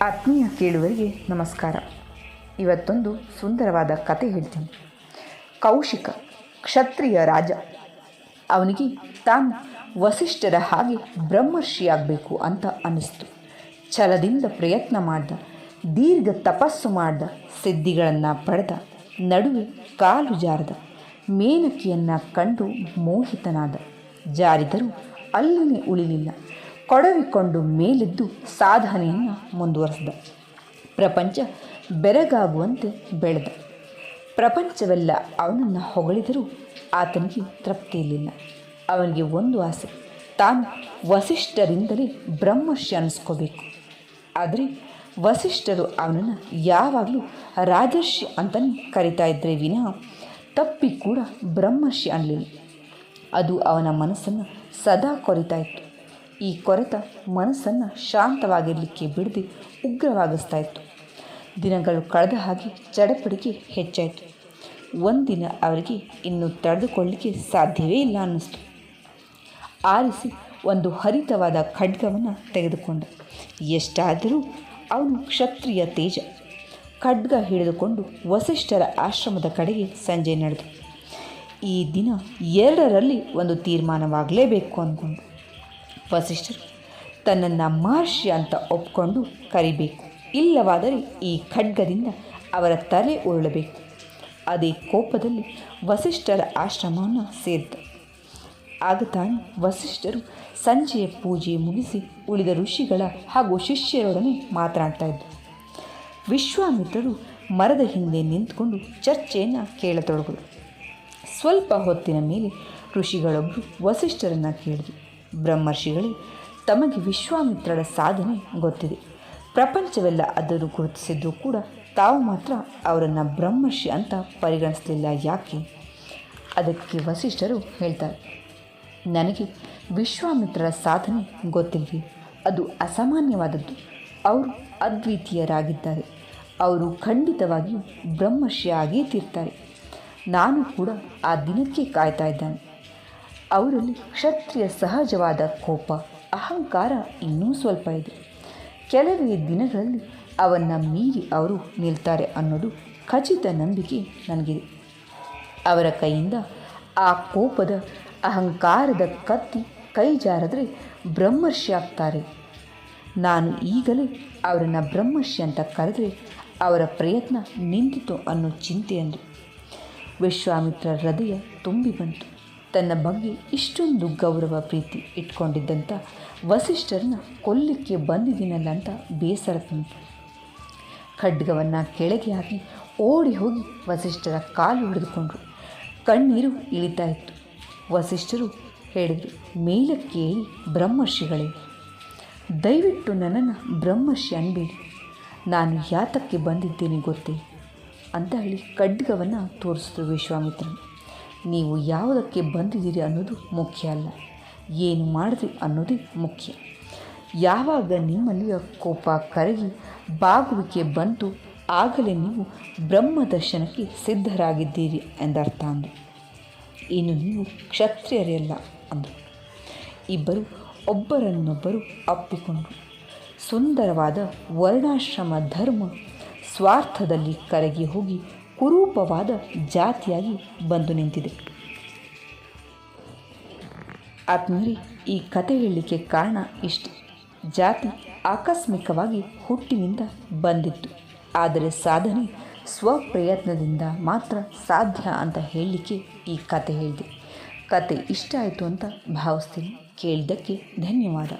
ಆತ್ಮೀಯ ಕೇಳುವರಿಗೆ ನಮಸ್ಕಾರ. ಇವತ್ತೊಂದು ಸುಂದರವಾದ ಕತೆ ಹೇಳ್ತೀನಿ. ಕೌಶಿಕ, ಕ್ಷತ್ರಿಯ ರಾಜ. ಅವನಿಗೆ ತಾನು ವಸಿಷ್ಠರ ಹಾಗೆ ಬ್ರಹ್ಮರ್ಷಿಯಾಗಬೇಕು ಅಂತ ಅನ್ನಿಸ್ತು. ಛಲದಿಂದ ಪ್ರಯತ್ನ ಮಾಡ್ದ, ದೀರ್ಘ ತಪಸ್ಸು ಮಾಡ್ದ, ಸಿದ್ಧಿಗಳನ್ನು ಪಡೆದ, ನಡುವೆ ಕಾಲು ಜಾರದ, ಮೇನಕಿಯನ್ನು ಕಂಡು ಮೋಹಿತನಾದ. ಜಾರಿದರೂ ಅಲ್ಲಿನೇ ಉಳಿಲಿಲ್ಲ. ಕೊಡವಿಕೊಂಡು ಮೇಲೆದ್ದು ಸಾಧನೆಯನ್ನು ಮುಂದುವರೆಸಿದ. ಪ್ರಪಂಚ ಬೆರಗಾಗುವಂತೆ ಬೆಳೆದ. ಪ್ರಪಂಚವೆಲ್ಲ ಅವನನ್ನು ಹೊಗಳಿದರೂ ಆತನಿಗೆ ತೃಪ್ತಿಯಿರಲಿಲ್ಲ ಅವನಿಗೆ ಒಂದು ಆಸೆ, ತಾನು ವಸಿಷ್ಠರಿಂದಲೇ ಬ್ರಹ್ಮರ್ಷಿ ಅನ್ನಿಸ್ಕೋಬೇಕು ಆದರೆ ವಸಿಷ್ಠರು ಅವನನ್ನು ಯಾವಾಗಲೂ ರಾಜರ್ಷಿ ಅಂತಲೇ ಕರಿತಾ ಇದ್ದರೆ ವಿನಃ ತಪ್ಪಿ ಕೂಡ ಬ್ರಹ್ಮರ್ಷಿ ಅನ್ನಲಿಲ್ಲ ಅದು ಅವನ ಮನಸ್ಸನ್ನು ಸದಾ ಕೊರಿತಾ ಇತ್ತು. ಈ ಕೊರೆತ ಮನಸ್ಸನ್ನು ಶಾಂತವಾಗಿರಲಿಕ್ಕೆ ಬಿಡದೆ ಉಗ್ರವಾಗಿಸ್ತಾ ಇತ್ತು ದಿನಗಳು ಕಳೆದ ಹಾಗೆ ಚಡಪಡಿಕೆ ಹೆಚ್ಚಾಯಿತು. ಒಂದಿನ ಅವರಿಗೆ ಇನ್ನು ತಡೆದುಕೊಳ್ಳಲಿಕ್ಕೆ ಸಾಧ್ಯವೇ ಇಲ್ಲ ಅನ್ನಿಸ್ತು. ಆರಿಸಿ ಒಂದು ಹರಿತವಾದ ಖಡ್ಗವನ್ನು ತೆಗೆದುಕೊಂಡ. ಎಷ್ಟಾದರೂ ಅವನು ಕ್ಷತ್ರಿಯ ತೇಜ. ಖಡ್ಗ ಹಿಡಿದುಕೊಂಡು ವಸಿಷ್ಠರ ಆಶ್ರಮದ ಕಡೆಗೆ ಸಂಜೆ ನಡೆದು. ಈ ದಿನ ಎರಡರಲ್ಲಿ ಒಂದು ತೀರ್ಮಾನವಾಗಲೇಬೇಕು ಅಂದ್ಕೊಂಡು. ವಸಿಷ್ಠರು, ತನ್ನನ್ನು ಮಹರ್ಷಿ ಅಂತ ಒಪ್ಕೊಂಡು ಕರಿಬೇಕು. ಇಲ್ಲವಾದರೆ ಈ ಖಡ್ಗದಿಂದ ಅವರ ತಲೆ ಉರುಳಬೇಕು. ಅದೇ ಕೋಪದಲ್ಲಿ ವಸಿಷ್ಠರ ಆಶ್ರಮವನ್ನು ಸೇರಿದ ಆಗ ತಾನು ವಸಿಷ್ಠರು ಸಂಜೆಯ ಪೂಜೆ ಮುಗಿಸಿ ಉಳಿದ ಋಷಿಗಳ ಹಾಗೂ ಶಿಷ್ಯರೊಡನೆ ಮಾತನಾಡ್ತಾ ಇದ್ದರು ವಿಶ್ವಾಮಿತ್ರರು ಮರದ ಹಿಂದೆ ನಿಂತುಕೊಂಡು ಚರ್ಚೆಯನ್ನು ಕೇಳತೊಡಗರು ಸ್ವಲ್ಪ ಹೊತ್ತಿನ ಮೇಲೆ ಋಷಿಗಳೊಬ್ಬರು ವಸಿಷ್ಠರನ್ನು ಕೇಳಿದರು. ಬ್ರಹ್ಮರ್ಷಿಗಳೇ, ತಮಗೆ ವಿಶ್ವಾಮಿತ್ರರ ಸಾಧನೆ ಗೊತ್ತಿದೆ. ಪ್ರಪಂಚವೆಲ್ಲ ಅದನ್ನು ಗುರುತಿಸಿದ್ದು ಕೂಡ ತಾವು ಮಾತ್ರ ಅವರನ್ನು ಬ್ರಹ್ಮರ್ಷಿ ಅಂತ ಪರಿಗಣಿಸಲಿಲ್ಲ. ಯಾಕೆ? ಅದಕ್ಕೆ ವಸಿಷ್ಠರು ಹೇಳ್ತಾರೆ, ನನಗೆ ವಿಶ್ವಾಮಿತ್ರರ ಸಾಧನೆ ಗೊತ್ತಿಲ್ವಿ? ಅದು ಅಸಾಮಾನ್ಯವಾದದ್ದು. ಅವರು ಅದ್ವಿತೀಯರಾಗಿದ್ದಾರೆ. ಅವರು ಖಂಡಿತವಾಗಿಯೂ ಬ್ರಹ್ಮರ್ಷಿಯಾಗಿಯೇ ತೀರ್ತಾರೆ. ನಾನು ಕೂಡ ಆ ದಿನಕ್ಕೆ ಕಾಯ್ತಾ ಇದ್ದಾನೆ. ಅವರಲ್ಲಿ ಕ್ಷತ್ರಿಯ ಸಹಜವಾದ ಕೋಪ, ಅಹಂಕಾರ ಇನ್ನೂ ಸ್ವಲ್ಪ ಇದೆ. ಕೆಲವೇ ದಿನಗಳಲ್ಲಿ ಅವನ್ನು ಮೀರಿ ಅವರು ನಿಲ್ತಾರೆ ಅನ್ನೋದು ಖಚಿತ ನಂಬಿಕೆ ನನಗಿದೆ. ಅವರ ಕೈಯಿಂದ ಆ ಕೋಪದ, ಅಹಂಕಾರದ ಕತ್ತಿ ಕೈ ಜಾರಿದ್ರೆ ಬ್ರಹ್ಮರ್ಷಿ ಆಗ್ತಾರೆ. ನಾನು ಈಗಲೇ ಅವರನ್ನು ಬ್ರಹ್ಮರ್ಷಿ ಅಂತ ಕರೆದ್ರೆ ಅವರ ಪ್ರಯತ್ನ ನಿಂತಿತು ಅನ್ನೋ ಚಿಂತೆ ಅಂದರು. ವಿಶ್ವಾಮಿತ್ರ ಹೃದಯ ತುಂಬಿ ಬಂತು. ತನ್ನ ಬಗ್ಗೆ ಇಷ್ಟೊಂದು ಗೌರವ ಪ್ರೀತಿ ಇಟ್ಕೊಂಡಿದ್ದಂಥ ವಸಿಷ್ಠರನ್ನ ಕೊಲ್ಲಿಕ್ಕೆ ಬಂದಿದ್ದೀನಲ್ಲ ಅಂತ ಬೇಸರ ತಂತು ಖಡ್ಗವನ್ನು ಕೆಳಗೆ ಹಾಕಿ ಓಡಿ ಹೋಗಿ ವಸಿಷ್ಠರ ಕಾಲು ಹಿಡಿದುಕೊಂಡ್ರು. ಕಣ್ಣೀರು ಇಳಿತಾ ಇತ್ತು. ವಸಿಷ್ಠರು ಹೇಳಿದರು ಮೇಲಕ್ಕೆ ಬ್ರಹ್ಮರ್ಷಿಗಳೇ, ದಯವಿಟ್ಟು ನನ್ನನ್ನು ಬ್ರಹ್ಮರ್ಷಿ ಅನ್ಬೇಡಿ. ನಾನು ಯಾತಕ್ಕೆ ಬಂದಿದ್ದೇನೆ ಗೊತ್ತೇ? ಅಂತ ಹೇಳಿ ಖಡ್ಗವನ್ನು ತೋರಿಸಿದ್ರು ವಿಶ್ವಾಮಿತ್ರನು. ನೀವು ಯಾವುದಕ್ಕೆ ಬಂದಿದ್ದೀರಿ ಅನ್ನೋದು ಮುಖ್ಯ ಅಲ್ಲ. ಏನು ಮಾಡಿದ್ರಿ ಅನ್ನೋದು ಮುಖ್ಯ. ಯಾವಾಗ ನಿಮ್ಮಲ್ಲಿಯ ಕೋಪ ಕರಗಿ ಬಾಗುವಿಕೆ ಬಂತು, ಆಗಲೇ ನೀವು ಬ್ರಹ್ಮ ದರ್ಶನಕ್ಕೆ ಸಿದ್ಧರಾಗಿದ್ದೀರಿ ಎಂದರ್ಥ ಅಂದರು. ಇನ್ನು ನೀವು ಕ್ಷತ್ರಿಯರೆಲ್ಲ ಅಂದರು. ಇಬ್ಬರು ಒಬ್ಬರನ್ನೊಬ್ಬರು ಅಪ್ಪಿಕೊಂಡರು. ಸುಂದರವಾದ ವರ್ಣಾಶ್ರಮ ಧರ್ಮ ಸ್ವಾರ್ಥದಲ್ಲಿ ಕರಗಿ ಹೋಗಿ ಕುರೂಪವಾದ ಜಾತಿಯಾಗಿ ಬಂದು ನಿಂತಿದೆ. ಆತ್ಮರಿ ಈ ಕತೆ ಹೇಳಲಿಕ್ಕೆ ಕಾರಣ ಇಷ್ಟು. ಜಾತಿ ಆಕಸ್ಮಿಕವಾಗಿ ಹುಟ್ಟಿನಿಂದ ಬಂದಿತ್ತು. ಆದರೆ ಸಾಧನೆ ಸ್ವಪ್ರಯತ್ನದಿಂದ ಮಾತ್ರ ಸಾಧ್ಯ ಅಂತ ಹೇಳಲಿಕ್ಕೆ ಈ ಕತೆ ಹೇಳಿದೆ. ಕತೆ ಇಷ್ಟ ಆಯಿತು ಅಂತ ಭಾವಿಸ್ತೀನಿ. ಕೇಳಿದ್ದಕ್ಕೆ ಧನ್ಯವಾದ.